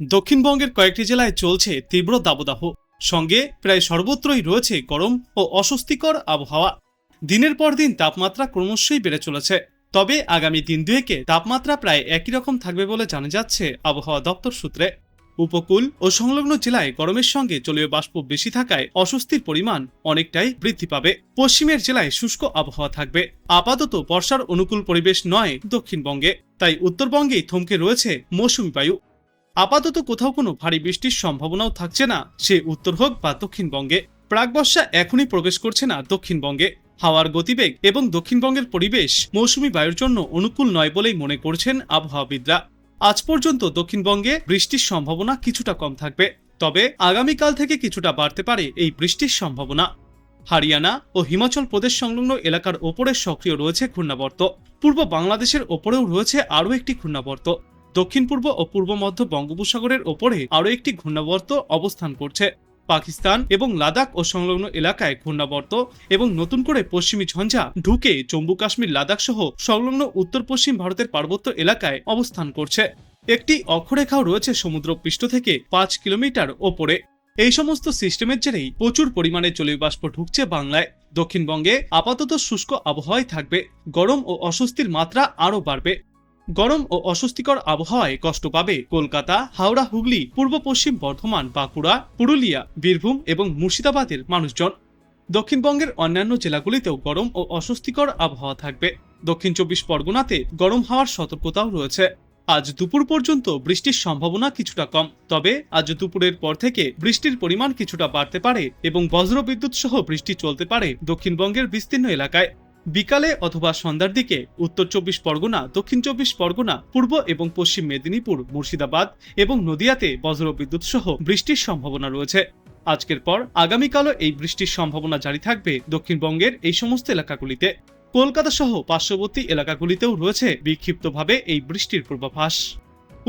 দক্ষিণবঙ্গের কয়েকটি জেলায় চলছে তীব্র দাবদাহ। সঙ্গে প্রায় সর্বত্রই রয়েছে গরম ও অস্বস্তিকর আবহাওয়া। দিনের পর দিন তাপমাত্রা ক্রমশই বেড়ে চলেছে। তবে আগামী দিন দুয়েকে তাপমাত্রা প্রায় একই রকম থাকবে বলে জানা যাচ্ছে আবহাওয়া দপ্তর সূত্রে। উপকূল ও সংলগ্ন জেলায় গরমের সঙ্গে জলীয় বাষ্প বেশি থাকায় অস্বস্তির পরিমাণ অনেকটাই বৃদ্ধি পাবে। পশ্চিমের জেলায় শুষ্ক আবহাওয়া থাকবে। আপাতত বর্ষার অনুকূল পরিবেশ নয় দক্ষিণবঙ্গে। তাই উত্তরবঙ্গেই থমকে রয়েছে মৌসুমী বায়ু। আপাতত কোথাও কোনো ভারী বৃষ্টির সম্ভাবনাও থাকছে না, সে উত্তর হোক বা দক্ষিণবঙ্গে। প্রাকবর্ষা এখনই প্রবেশ করছে না দক্ষিণবঙ্গে। হাওয়ার গতিবেগ এবং দক্ষিণবঙ্গের পরিবেশ মৌসুমী বায়ুর জন্য অনুকূল নয় বলেই মনে করছেন আবহাওয়াবিদরা। আজ পর্যন্ত দক্ষিণবঙ্গে বৃষ্টির সম্ভাবনা কিছুটা কম থাকবে, তবে আগামীকাল থেকে কিছুটা বাড়তে পারে এই বৃষ্টির সম্ভাবনা। হারিয়ানা ও হিমাচল প্রদেশ সংলগ্ন এলাকার ওপরে সক্রিয় রয়েছে ঘূর্ণাবর্ত। পূর্ব বাংলাদেশের ওপরেও রয়েছে আরও একটি ঘূর্ণাবর্ত। দক্ষিণ পূর্ব ও পূর্ব মধ্য বঙ্গোপসাগরের ওপরে আরও একটি ঘূর্ণাবর্ত অবস্থান করছে। পাকিস্তান এবং লাদাখ ও সংলগ্ন এলাকায় ঘূর্ণাবর্ত এবং নতুন করে পশ্চিমী ঝঞ্ঝা ঢুকে জম্মু কাশ্মীর, লাদাখ সহ সংলগ্ন উত্তর পশ্চিম ভারতের পার্বত্য এলাকায় অবস্থান করছে। একটি অক্ষরেখাও রয়েছে সমুদ্র পৃষ্ঠ থেকে পাঁচ কিলোমিটার ওপরে। এই সমস্ত সিস্টেমের জেরেই প্রচুর পরিমাণে জলীয় বাষ্প ঢুকছে বাংলায়। দক্ষিণবঙ্গে আপাতত শুষ্ক আবহাওয়াই থাকবে। গরম ও অস্বস্তির মাত্রা আরও বাড়বে। গরম ও অস্বস্তিকর আবহাওয়ায় কষ্ট পাবে কলকাতা, হাওড়া, হুগলি, পূর্ব পশ্চিম বর্ধমান, বাঁকুড়া, পুরুলিয়া, বীরভূম এবং মুর্শিদাবাদের মানুষজন। দক্ষিণবঙ্গের অন্যান্য জেলাগুলিতেও গরম ও অস্বস্তিকর আবহাওয়া থাকবে। দক্ষিণ চব্বিশ পরগনাতে গরম হাওয়ার সতর্কতাও রয়েছে। আজ দুপুর পর্যন্ত বৃষ্টির সম্ভাবনা কিছুটা কম, তবে আজ দুপুরের পর থেকে বৃষ্টির পরিমাণ কিছুটা বাড়তে পারে এবং বজ্রবিদ্যুৎ সহ বৃষ্টি চলতে পারে দক্ষিণবঙ্গের বিস্তীর্ণ এলাকায়। বিকালে অথবা সন্ধ্যার দিকে উত্তর চব্বিশ পরগনা, দক্ষিণ চব্বিশ পরগনা, পূর্ব এবং পশ্চিম মেদিনীপুর, মুর্শিদাবাদ এবং নদিয়াতে বজ্রবিদ্যুৎ সহ বৃষ্টির সম্ভাবনা রয়েছে। আজকের পর আগামীকালও এই বৃষ্টির সম্ভাবনা জারি থাকবে দক্ষিণবঙ্গের এই সমস্ত এলাকাগুলিতে। কলকাতা সহ পার্শ্ববর্তী এলাকাগুলিতেও রয়েছে বিক্ষিপ্তভাবে এই বৃষ্টির পূর্বাভাস।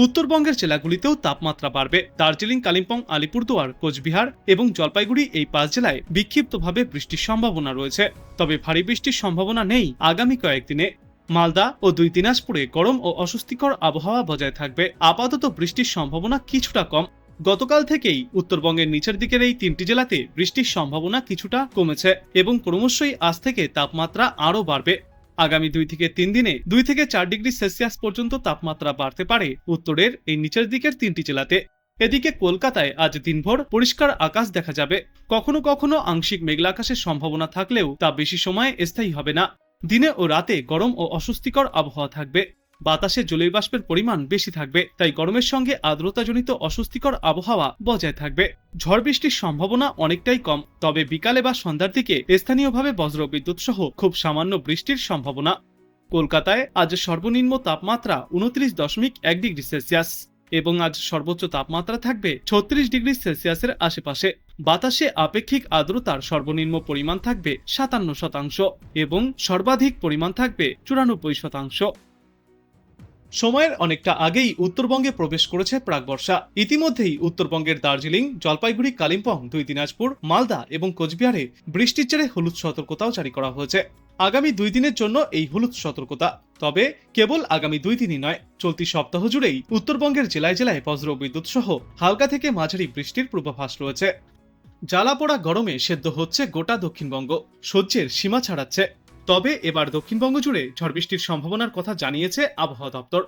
উত্তরবঙ্গের জেলাগুলিতেও তাপমাত্রা বাড়বে। দার্জিলিং, কালিম্পং, আলিপুরদুয়ার, কোচবিহার এবং জলপাইগুড়ি এই পাঁচ জেলায় বিক্ষিপ্তভাবে বৃষ্টির সম্ভাবনা রয়েছে। তবে ভারী বৃষ্টির সম্ভাবনা নেই আগামী কয়েকদিনে। মালদা ও দুই দিনাজপুরে গরম ও অস্বস্তিকর আবহাওয়া বজায় থাকবে। আপাতত বৃষ্টির সম্ভাবনা কিছুটা কম। গতকাল থেকেই উত্তরবঙ্গের নিচের দিকের এই তিনটি জেলাতে বৃষ্টির সম্ভাবনা কিছুটা কমেছে এবং ক্রমশই আজ থেকে তাপমাত্রা আরও বাড়বে। আগামী দুই থেকে তিন দিনে দুই থেকে চার ডিগ্রি সেলসিয়াস পর্যন্ত তাপমাত্রা বাড়তে পারে উত্তরের এই নিচের দিকের তিনটি জেলাতে। এদিকে কলকাতায় আজ দিনভর পরিষ্কার আকাশ দেখা যাবে। কখনো কখনো আংশিক মেঘলা আকাশের সম্ভাবনা থাকলেও তা বেশি সময় স্থায়ী হবে না। দিনে ও রাতে গরম ও অস্বস্তিকর আবহাওয়া থাকবে। বাতাসে জলীয় বাষ্পের পরিমাণ বেশি থাকবে, তাই গরমের সঙ্গে আর্দ্রতাজনিত অস্বস্তিকর আবহাওয়া বজায় থাকবে। ঝড় বৃষ্টির সম্ভাবনা অনেকটাই কম, তবে বিকালে বা সন্ধ্যার দিকে স্থানীয়ভাবে বজ্রবিদ্যুৎ সহ খুব সামান্য বৃষ্টির সম্ভাবনা। কলকাতায় আজ সর্বনিম্ন তাপমাত্রা উনত্রিশ দশমিক এক ডিগ্রি সেলসিয়াস এবং আজ সর্বোচ্চ তাপমাত্রা থাকবে ছত্রিশ ডিগ্রি সেলসিয়াসের আশেপাশে। বাতাসে আপেক্ষিক আর্দ্রতার সর্বনিম্ন পরিমাণ থাকবে সাতান্ন শতাংশ এবং সর্বাধিক পরিমাণ থাকবে চুরানব্বই শতাংশ। সময়ের অনেকটা আগেই উত্তরবঙ্গে প্রবেশ করেছে প্রাকবর্ষা ইতিমধ্যেই উত্তরবঙ্গের দার্জিলিং, জলপাইগুড়ি, কালিম্পং, দুই দিনাজপুর, মালদা এবং কোচবিহারে বৃষ্টির জেরে হলুদ সতর্কতাও জারি করা হয়েছে। আগামী দুই দিনের জন্য এই হলুদ সতর্কতা, তবে কেবল আগামী দুই দিনই নয়, চলতি সপ্তাহ জুড়েই উত্তরবঙ্গের জেলায় জেলায় বজ্র বিদ্যুৎ সহ হালকা থেকে মাঝারি বৃষ্টির পূর্বাভাস রয়েছে। জ্বালা জ্বালাপোড়া গরমে সেদ্ধ হচ্ছে গোটা দক্ষিণবঙ্গ, সহ্যের সীমা ছাড়াচ্ছে। তবে এবার দক্ষিণবঙ্গ জুড়ে ঝড় বৃষ্টির সম্ভাবনার কথা জানিয়েছে আবহাওয়া দপ্তর।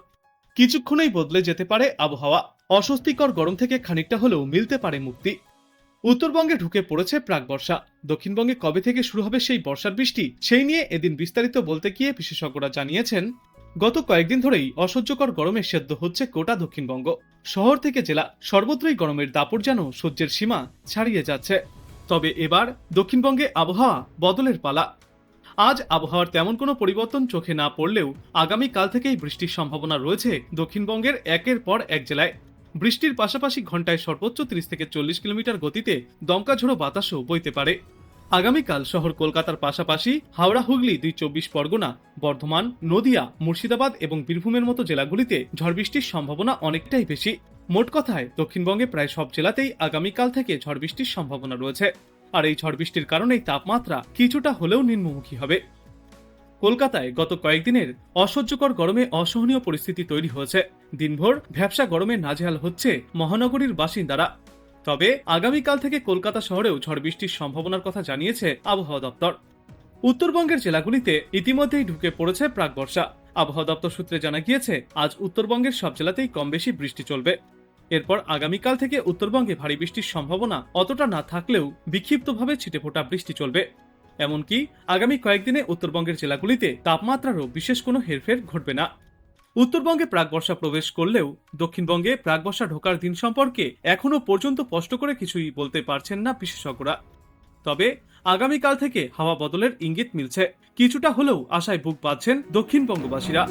কিছুক্ষণেই বদলে যেতে পারে আবহাওয়া। অস্বস্তিকর গরম থেকে খানিকটা হলেও মিলতে পারে মুক্তি। উত্তরবঙ্গে ঢুকে পড়েছে প্রাক বর্ষা। দক্ষিণবঙ্গে কবে থেকে শুরু হবে সেই বর্ষার বৃষ্টি, সেই নিয়ে এদিন বিস্তারিত বলতে গিয়ে বিশেষজ্ঞরা জানিয়েছেন, গত কয়েকদিন ধরেই অসহ্যকর গরমে সেদ্ধ হচ্ছে গোটা দক্ষিণবঙ্গ। শহর থেকে জেলা, সর্বত্রই গরমের দাপট যেন সহ্যের সীমা ছাড়িয়ে যাচ্ছে। তবে এবার দক্ষিণবঙ্গে আবহাওয়া বদলের পালা। আজ আবহাওয়ার তেমন কোনো পরিবর্তন চোখে না পড়লেও আগামী কাল থেকেই বৃষ্টির সম্ভাবনা রয়েছে দক্ষিণবঙ্গের একের পর এক জেলায়। বৃষ্টির পাশাপাশি ঘন্টায় সর্বোচ্চ তিরিশ থেকে চল্লিশ কিলোমিটার গতিতে দমকা ঝোড়ো বাতাসও বইতে পারে। আগামীকাল শহর কলকাতার পাশাপাশি হাওড়া, হুগলি দুই চব্বিশ পরগনা, বর্ধমান, নদিয়া, মুর্শিদাবাদ এবং বীরভূমের মতো জেলাগুলিতে ঝড় বৃষ্টির সম্ভাবনা অনেকটাই বেশি। মোট কথায় দক্ষিণবঙ্গে প্রায় সব জেলাতেই আগামীকাল থেকে ঝড় বৃষ্টির সম্ভাবনা রয়েছে। আর এই ঝড় বৃষ্টির কারণেই তাপমাত্রা কিছুটা হলেও নিম্নমুখী হবে। কলকাতায় গত কয়েকদিনের অসহ্যকর গরমে অসহনীয় পরিস্থিতি তৈরি হয়েছে। দিনভর ভ্যাবসা গরমে নাজেহাল হচ্ছে মহানগরীর বাসিন্দারা। তবে আগামীকাল থেকে কলকাতা শহরেও ঝড় বৃষ্টির সম্ভাবনার কথা জানিয়েছে আবহাওয়া দপ্তর। উত্তরবঙ্গের জেলাগুলিতে ইতিমধ্যেই ঢুকে পড়েছে প্রাক বর্ষা। আবহাওয়া দপ্তর সূত্রে জানা গিয়েছে, আজ উত্তরবঙ্গের সব জেলাতেই কম বেশি বৃষ্টি চলবে। এরপর আগামীকাল থেকে উত্তরবঙ্গে ভারী বৃষ্টির সম্ভাবনা অতটা না থাকলেও বিক্ষিপ্তভাবে ছিটেফোঁটা বৃষ্টি চলবে। এমনকি আগামী কয়েকদিনে উত্তরবঙ্গের জেলাগুলিতে তাপমাত্রারও বিশেষ কোনো হেরফের ঘটবে না। উত্তরবঙ্গে প্রাক বর্ষা প্রবেশ করলেও দক্ষিণবঙ্গে প্রাক বর্ষা ঢোকার দিন সম্পর্কে এখনও পর্যন্ত স্পষ্ট করে কিছুই বলতে পারছেন না বিশেষজ্ঞরা। তবে আগামীকাল থেকে হাওয়া বদলের ইঙ্গিত মিলছে। কিছুটা হলেও আশায় বুক বাঁধছেন দক্ষিণবঙ্গবাসীরা।